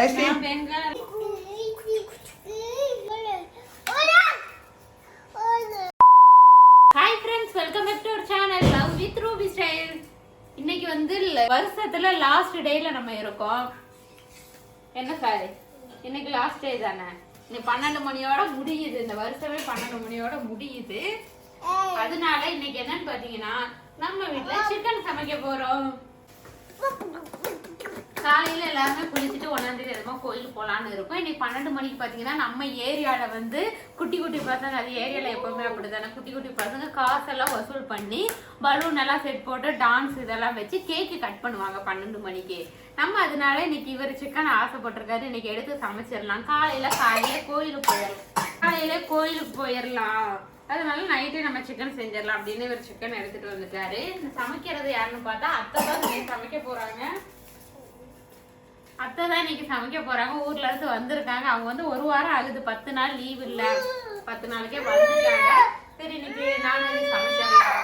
Ice cream வெங்காயம் hi friends welcome back to our channel love with Ruby style இன்னைக்கு வந்து வருஷத்துல லாஸ்ட் டேல நம்ம இருக்கோம். என்ன சார் இன்னைக்கு லாஸ்ட் டே தானே? இன்னைக்கு பன்னெண்டு மணியோட முடியுது. இந்த வருஷமே பன்னெண்டு மணியோட முடியுது. அதனால இன்னைக்கு என்னன்னு பாத்தீங்கன்னா நம்ம வீட்ல சிக்கன் சமைக்க போறோம். காலையில் எல்லாருமே குளிச்சுட்டு ஒன்றாந்தேதி தேதி கோயிலுக்கு போகலான்னு இருக்கும். இன்றைக்கி பன்னெண்டு மணிக்கு பார்த்தீங்கன்னா நம்ம ஏரியாவில் வந்து குட்டி குட்டி பசங்க அது ஏரியாவில் எப்போவுமே அப்படி தானே குட்டி குட்டி பசங்க காசெல்லாம் வசூல் பண்ணி பலூன் எல்லாம் செட் போட்டு டான்ஸ் இதெல்லாம் வச்சு கேக்கு கட் பண்ணுவாங்க பன்னெண்டு மணிக்கு. நம்ம அதனால இன்னைக்கு இவர் சிக்கன் ஆசைப்பட்டிருக்காரு. இன்னைக்கு எடுத்து சமைச்சிடலாம். காலையில் காலையில் கோயிலுக்கு போயிடலாம். காலையில் கோயிலுக்கு போயிடலாம். அதனால நைட்டே நம்ம சிக்கன் செஞ்சிடலாம் அப்படின்னு இவர் சிக்கன் எடுத்துட்டு வந்துட்டாரு. சமைக்கிறது யாருன்னு பார்த்தா அத்தை தான் இன்னைக்கு சமைக்க போறாங்க. அத்தை தான் இன்னைக்கு சமைக்க போறாங்க. ஊர்ல இருந்து வந்திருக்காங்க. அவங்க வந்து ஒரு வாரம் ஆகுது. பத்து நாள் லீவ் இல்ல. பத்து நாளைக்கே வந்துட்டாங்க. சரி இன்னைக்கு நான் வந்து சமைச்சிடலாம்.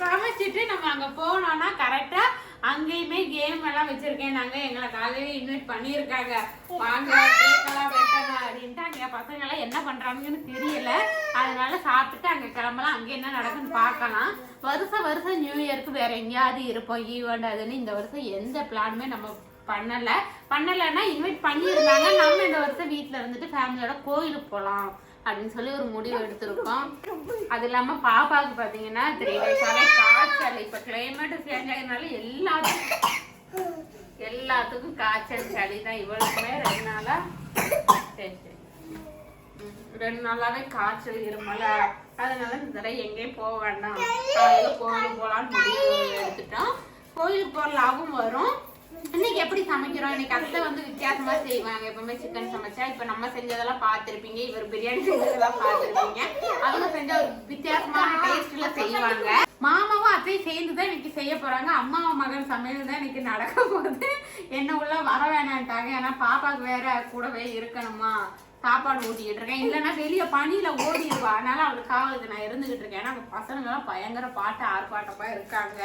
சமைச்சிட்டு நம்ம அங்க போனோம்னா கரெக்டா அங்கேயுமே கேம் எல்லாம் வச்சிருக்கேன். நாங்க எங்களை காலையில இன்வைட் பண்ணியிருக்காங்க. வாங்க கேக் எல்லாம் அப்படின்ட்டு அங்க பசங்க எல்லாம் என்ன பண்றாங்கன்னு தெரியல. அதனால சாப்பிட்டுட்டு அங்க கிளம்பலாம். அங்க என்ன நடக்குன்னு பார்க்கலாம். வருஷம் வருஷம் நியூ இயருக்கு வேற எங்கேயாவது இருப்போம். ஈவெண்ட் அதுன்னு இந்த வருஷம் எந்த பிளானுமே நம்ம பண்ணல. பண்ணலைன்னா இன்வைட் பண்ணியிருந்தாங்க. நம்ம இந்த வருஷம் வீட்டில் இருந்துட்டு ஃபேமிலியோட கோயிலுக்கு போகலாம் அப்படின்னு சொல்லி ஒரு முடிவு எடுத்திருக்கோம். அது இல்லாம பாப்பாவுக்கு பாத்தீங்கன்னா த்ரீ டேஸாவே காய்ச்சல். இப்ப கிளைமேட் சேஞ்ச் ஆகிறதுனால எல்லாத்துக்கும் எல்லாத்துக்கும் காய்ச்சல் சளி தான். இவளுக்குமே ரெண்டு நாளா சரி சரி. ரெண்டு நாளாவே காய்ச்சல் இருமல. அதனால இந்த தடவை எங்கேயும் போக வேண்டாம். காலையில கோயிலுக்கு போகலான்னு முடிவு எடுத்துட்டோம். கோயிலுக்கு போகிற லாபம் வரும். இன்னைக்கு எப்படி சமைக்கிறோம்? இன்னைக்கு அத்தை வந்து வித்தியாசமா செய்வாங்க. எப்பவுமே சிக்கன் சமைச்சா இப்ப நம்ம செஞ்சதெல்லாம் பார்த்திருப்பீங்க. இவர் பிரியாணி செஞ்சதெல்லாம் பார்த்திருப்பீங்க. அவங்க செஞ்ச ஒரு வித்தியாசமான டேஸ்ட்ல செய்வாங்க. மாமாவும் அத்தையும் சேர்ந்து தான் இன்னைக்கு செய்ய போறாங்க. அம்மாவும் மகன் சமையல் தான் இன்னைக்கு நடக்க போகுது. என்ன உள்ள வர வேணான்ட்டாங்க. ஏன்னா பாப்பாவுக்கு வேற கூடவே இருக்கணுமா? சாப்பாடு ஊட்டிக்கிட்டு இருக்கேன். இல்லைன்னா வெளியே பனியில ஓடிடுவா. அதனால அவளுக்கு காவலுக்கு நான் இருந்துகிட்டு இருக்கேன். ஏன்னா அங்க பசங்க எல்லாம் பயங்கர பாட்டு ஆர்ப்பாட்டமா இருக்காங்க.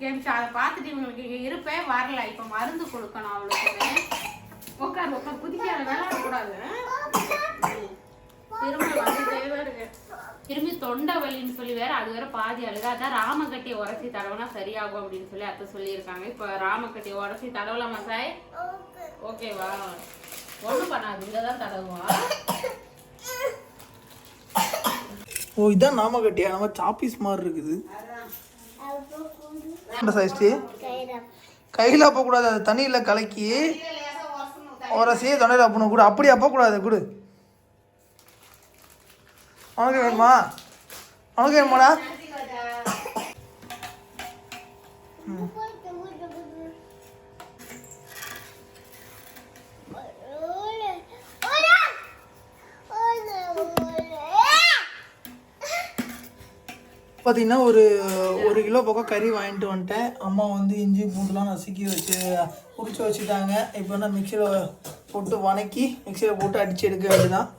கேம்ஸ் அதை பார்த்துட்டு இவங்களுக்கு இங்க இருப்பேன். வரல. இப்ப மருந்து கொடுக்கணும் அவளுக்கு உட்கார் உட்கார் குதிக்காத விளையாடக்கூடாது திரும்ப வந்துட்டே இருக்கு. திரும்பி தொண்டை வலின்னு சொல்லி வேற அது வேற பாதி அழுது அதான் ராமக்கட்டியை உரசி தடவுனா சரியாகும் அப்படின்னு சொல்லி அத்தை சொல்லியிருக்காங்க. இப்போ ராமக்கட்டியை உரசி தடவலாமா சாய்? ஓகேவா? பண்ணாது தான் ஓ இதான் நாம கட்டியா நம்ம சாப்பீஸ் மாதிரி இருக்குது. கையில் அப்பக்கூடாது அது தண்ணியில் கலக்கி உரசி தொண்டையில் அப்பணும். கூட அப்படி அப்பக்கூடாது கொடு. உனக்கு வேணுமா? உனக்கு வேணுமாடா? பார்த்தீங்கன்னா ஒரு ஒரு கிலோ பக்கம் கறி வாங்கிட்டு வந்துட்டேன் அம்மா வந்து இஞ்சி பூண்டுலாம் நசுக்கி வச்சு உரிச்சு வச்சுட்டாங்க இப்போ நான் மிக்சியில் போட்டு வணக்கி மிக்சியில் போட்டு அடித்து எடுக்க வேண்டியதான்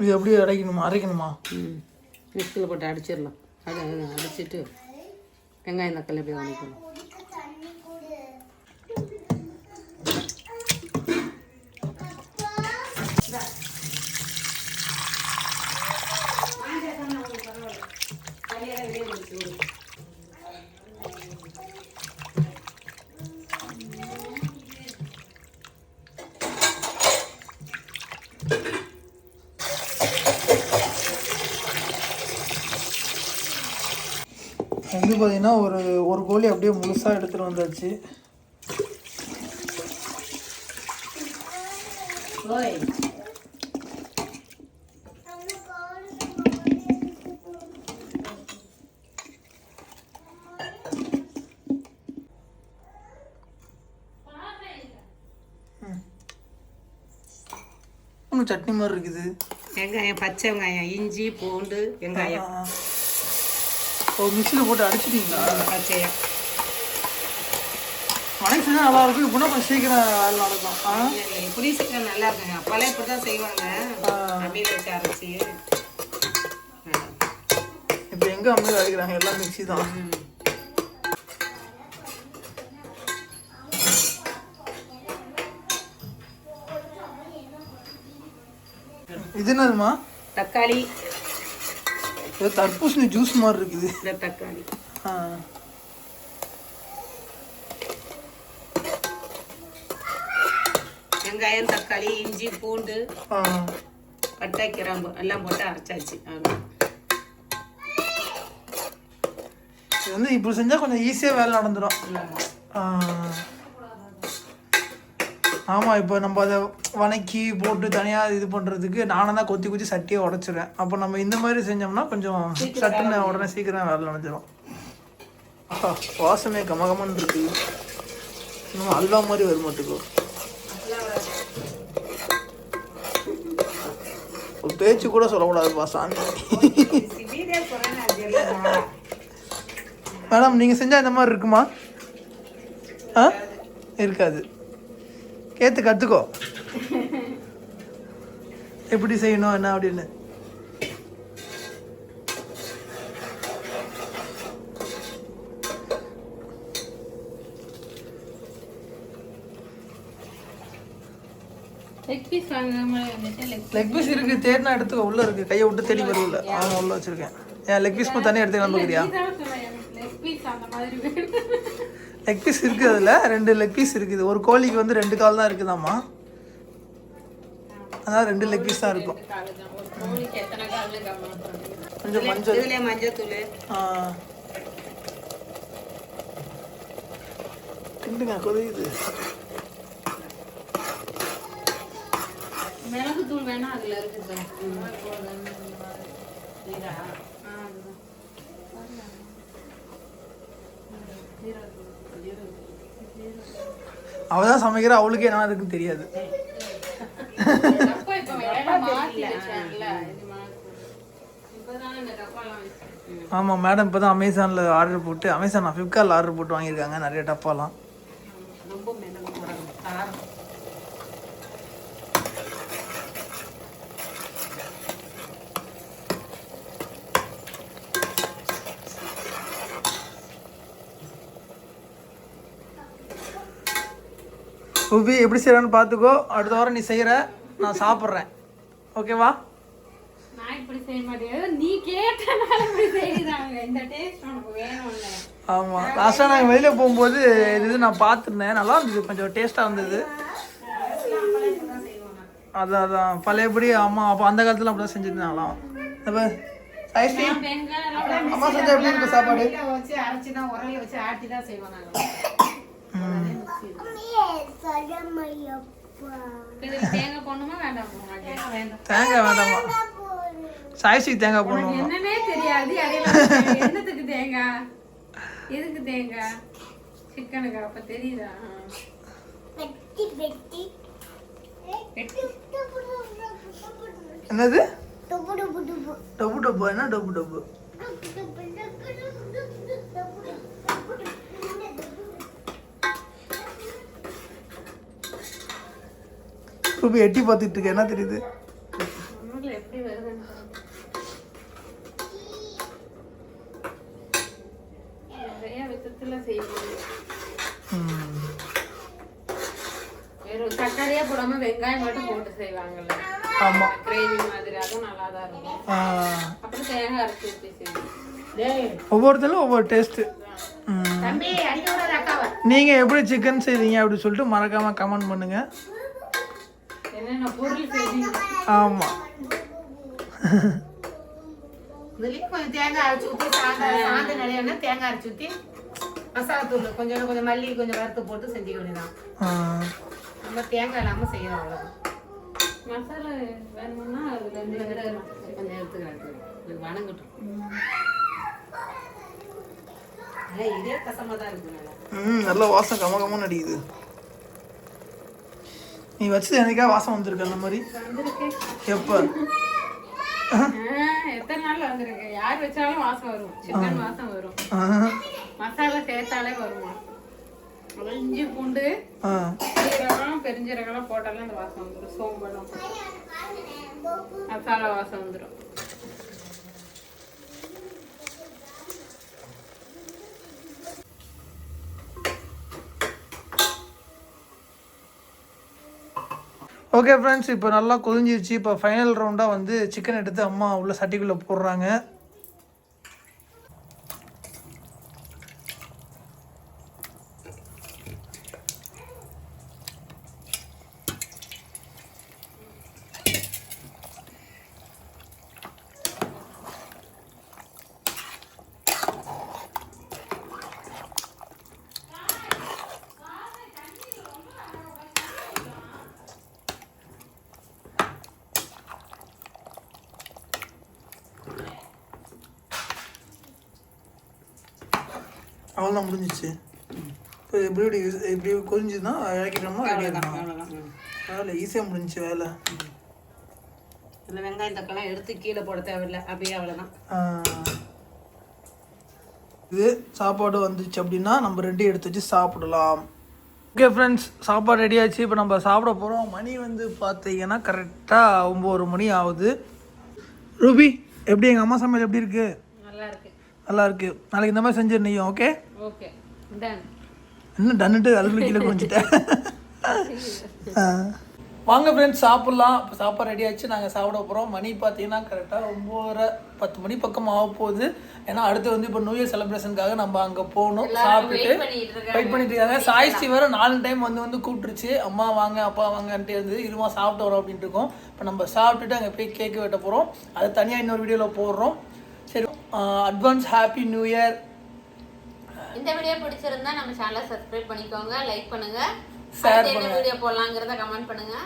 இது எப்படி அரைக்கணுமா? அரைக்கணுமா மிக்சியில் போட்டு அடிச்சிடலாம். அது அடிச்சிட்டு வெங்காயம் தக்காளி அப்படியே வதக்கணும் வந்து பார்த்தீங்கன்னா ஒரு ஒரு கோழி அப்படியே முழுசாக எடுத்துகிட்டு வந்தாச்சு. சட்னி மாதிரி இருக்குது. வெங்காயம் பச்சை வெங்காயம் இஞ்சி பூண்டு வெங்காயம். ஓ மிக்சியில் போட்டு அடிச்சிட்டிங்களா? பச்சையம் வணக்கம் செஞ்சால் நல்லா இருக்கும் இப்போனா கொஞ்சம் சீக்கிரம் வேலை நடக்கும். புளி சீக்கிரம் நல்லா இருக்குங்க. அப்பெல்லாம் இப்படி தான் செய்வாங்க. அம்மியில் வச்சு அரைச்சி. இப்போ எங்கே அம்மையில் அடிக்கிறாங்க எல்லாம் மிக்ஸி தான். இது என்னதுமா தக்காளி. ஏதோ தர்பூசணி ஜூஸ் மாதிரி இருக்குது. தக்காளி. ஆ. வெங்காயம் தக்காளி இஞ்சி பூண்டு பட்டை கிராம்பு எல்லாம் போட்டு அரைச்சாச்சு. இது வந்து இப்படி செஞ்சால் கொஞ்சம் ஈஸியாக வேலை நடந்துடும் ஆமாம் இப்போ நம்ம அதை வணக்கி போட்டு தனியாக இது பண்ணுறதுக்கு நானும் தான் கொத்தி கொத்தி சட்டியை உடச்சிடுவேன் அப்போ நம்ம இந்த மாதிரி செஞ்சோம்னா கொஞ்சம் சட்டுன்னு உடனே சீக்கிரம் வேலை ஆஹா, வாசமே கமகமன்னு இருக்கு. இன்னும் அல்வா மாதிரி வரும் மாட்டுக்கோ ஒரு பேச்சு கூட சொல்லக்கூடாதுப்பா சாமி. மேடம் நீங்கள் செஞ்சால் இந்த மாதிரி இருக்குமா? ஆ? இருக்காது. கேத்து கற்றுக்கோ எப்படி செய்யணும் என்ன அப்படின்னு. லெக் பீஸ் இருக்கு தேடினா எடுத்துக்கோ உள்ள இருக்கு. கையை விட்டு தேடி வரும்ல ஆமாம் உள்ள வச்சிருக்கேன். ஏன் லெக் பீஸ் தனியாக எடுத்து நம்புக்கிறியா லெக் பீஸ் அந்த மாதிரி வேணும் லெக் பீஸ் இருக்கு அதில் ரெண்டு லெக் பீஸ் இருக்குது. ஒரு கோழிக்கு வந்து ரெண்டு கால் தான் இருக்குதாம்மா? அதான் ரெண்டு லெக் பீஸ் தான் இருக்கும். காலு தான் ஒரு கோழிக்கு எத்தனை காலு கம்மி கொஞ்சம் மஞ்சள் மஞ்சள் தூள் ஆ. கிண்டுங்க கொதிக்குது. மிளகு தூள் வேணா அதுல இருக்குது இதா? ஆ, அதுதான். அவ தான் சமைக்கிறா அவளுக்கு என்ன இருக்குன்னு தெரியாது. ஆமாம் மேடம் இப்போ தான் அமேசானில் ஆர்டர் போட்டு அமேசான் ஃப்ளிப்கார்ட்டில் ஆர்டர் போட்டு வாங்கியிருக்காங்க நிறைய டப்பாலாம். ரூபி எப்படி செய்கிறான்னு பார்த்துக்கோ அடுத்த வாரம் நீ செய்கிற நான் சாப்பிட்றேன். ஓகேவா? ஆமாம் லாஸ்ட்டாக நாங்கள் வெளியில் போகும்போது இது இது நான் பார்த்துருந்தேன். நல்லா இருந்தது. கொஞ்சம் டேஸ்ட்டாக இருந்தது. அதான் அதான். பழையபடி அம்மா அப்போ அந்த காலத்தில் அப்படி தான் செஞ்சுருந்தாங்களாம் இப்போ ஐஸ்டி அம்மா செஞ்சா எப்படி இருக்கு சாப்பாடு? வச்சு அரைச்சி தான் உரல்ல வச்சு ஆட்டி தான் செய்வோம் நாங்கள் தேங்காய் போடணுமா வேண்டாமா தேங்காய் வேண்டாமா. சாய்ஸ்டிக்கு தேங்காய் போடணும்? என்னன்னே தெரியாது என்னத்துக்கு தேங்காய் எதுக்கு தேங்காய் சிக்கனுக்கு அப்ப தெரியுதா? என்னது? டப்பு டப்பு என்ன டப்பு டப்பு ரூபி எட்டி பார்த்துட்டு இருக்க என்ன தெரியுது? தக்காளியே போடாம வெங்காயம் மட்டும் போட்டு செய்வாங்கல்ல. ஆமா. கிரேவி மாதிரி அதுவும் நல்லா தான் இருக்கும். ஆ. அப்புறம் தேங்காய் அரைச்சி ஊற்றி செய்வோம் ஒவ்வொருத்தரும் ஒவ்வொரு டேஸ்ட்டு நீங்கள் எப்படி சிக்கன் செய்வீங்க அப்படின்னு சொல்லிட்டு மறக்காமல் கமெண்ட் பண்ணுங்கள் ஆமாம் இதுலயும் கொஞ்சம் தேங்காய் அரைச்சி ஊற்றி சாந்த நிலையான தேங்காய் அரைச்சி ஊற்றி மசாலா தூள் கொஞ்சம் கொஞ்சம் மல்லி கொஞ்சம் வறுத்து போட்டு செஞ்சுக்க வேண்டியதான் நம்ம தேங்காய் இல்லாமல் செய்யணும் அவ்வளோதான் மசாலா வேணும்னா. கொஞ்சம் எடுத்துக்கிறேன் வணங்கட்டும் இதே கசமாக தான் இருக்கு நல்ல. வாசம் கம கமன்னு அடிக்குது. நீ வச்சது எனக்கா வாசம் வந்திருக்கு அந்த மாதிரி? வந்திருக்கு. எப்போ? எத்தனை நாள் வந்திருக்கு? யார் வச்சாலும் வாசம் வரும். சிக்கன் வாசம் வரும். மசாலா சேர்த்தாலே வருமா? இஞ்சி பூண்டு பெருஞ்சீரகம் போட்டாலும் அந்த வாசம் வந்துடும் சோம்பெல்லாம் மசாலா வாசம் வந்துடும் ஓகே ஃப்ரெண்ட்ஸ் இப்போ நல்லா கொதிஞ்சிருச்சு. இப்போ ஃபைனல் ரவுண்டாக வந்து சிக்கன் எடுத்து அம்மா உள்ள சட்டிக்குள்ளே போடுறாங்க. அவ்வளோதான் முடிஞ்சிச்சு. இப்போ எப்படி இப்படி கொதிஞ்சுதுன்னா இறக்கிட்டோம்னா வேலை ஈஸியாக முடிஞ்சுச்சு வேலை. இந்த வெங்காயம் தக்கெல்லாம் எடுத்து கீழே போட தேவையில்லை அப்படியே அவ்வளோதான். இது சாப்பாடு வந்துச்சு அப்படின்னா நம்ம ரெண்டு எடுத்து வச்சு சாப்பிடலாம். ஓகே ஃப்ரெண்ட்ஸ் சாப்பாடு ரெடி ஆச்சு. இப்போ நம்ம சாப்பிட போகிறோம் மணி வந்து பார்த்தீங்கன்னா கரெக்டாக ஒம்பது மணி ஆகுது. ரூபி எப்படி எங்கள் அம்மா சமையல் எப்படி இருக்கு? நல்லா இருக்கு. நல்லா இருக்கு நாளைக்கு இந்த மாதிரி செஞ்சிரு நீயும் ஓகே ஓகே டன் என்ன டன்னுட்டு அதுக்குள்ள கீழே குடிச்சிட்டேன் வாங்க ஃப்ரெண்ட்ஸ் சாப்பிட்லாம். இப்போ சாப்பாடு ரெடி ஆச்சு. நாங்கள் சாப்பிட போகிறோம் மணி பார்த்தீங்கன்னா கரெக்டாக ஒம்போதரை பத்து மணி பக்கம் ஆக போகுது. ஏன்னா அடுத்து வந்து இப்போ நியூ இயர் செலிப்ரேஷனுக்காக நம்ம அங்கே போகணும். சாப்பிட்டுட்டு வெயிட் பண்ணிட்டு இருக்காங்க. சாய்ஸ்டி வேறு நாலு டைம் வந்து வந்து கூப்பிட்டுருச்சு. அம்மா வாங்க அப்பா வாங்கன்ட்டு இருந்தது. இருமா சாப்பிட்டு வரோம் அப்படின்ட்டு இருக்கோம். இப்போ நம்ம சாப்பிட்டுட்டு அங்கே போய் கேக்கு வெட்ட போகிறோம் அது தனியாக இன்னொரு வீடியோவில் போடுறோம். அட்வான்ஸ் ஹாப்பி நியூ இயர் இந்த வீடியோ பிடிச்சிருந்தா நம்ம சேனலை சப்ஸ்கிரைப் பண்ணிக்கோங்க லைக் பண்ணுங்க. அடுத்து என்ன வீடியோ போடலாங்கிறத கமெண்ட் பண்ணுங்க.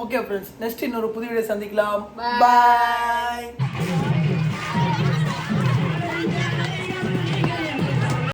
ஓகே ஃப்ரெண்ட்ஸ் நெக்ஸ்ட் இன்னொரு புது வீடியோ சந்திக்கலாம். பாய்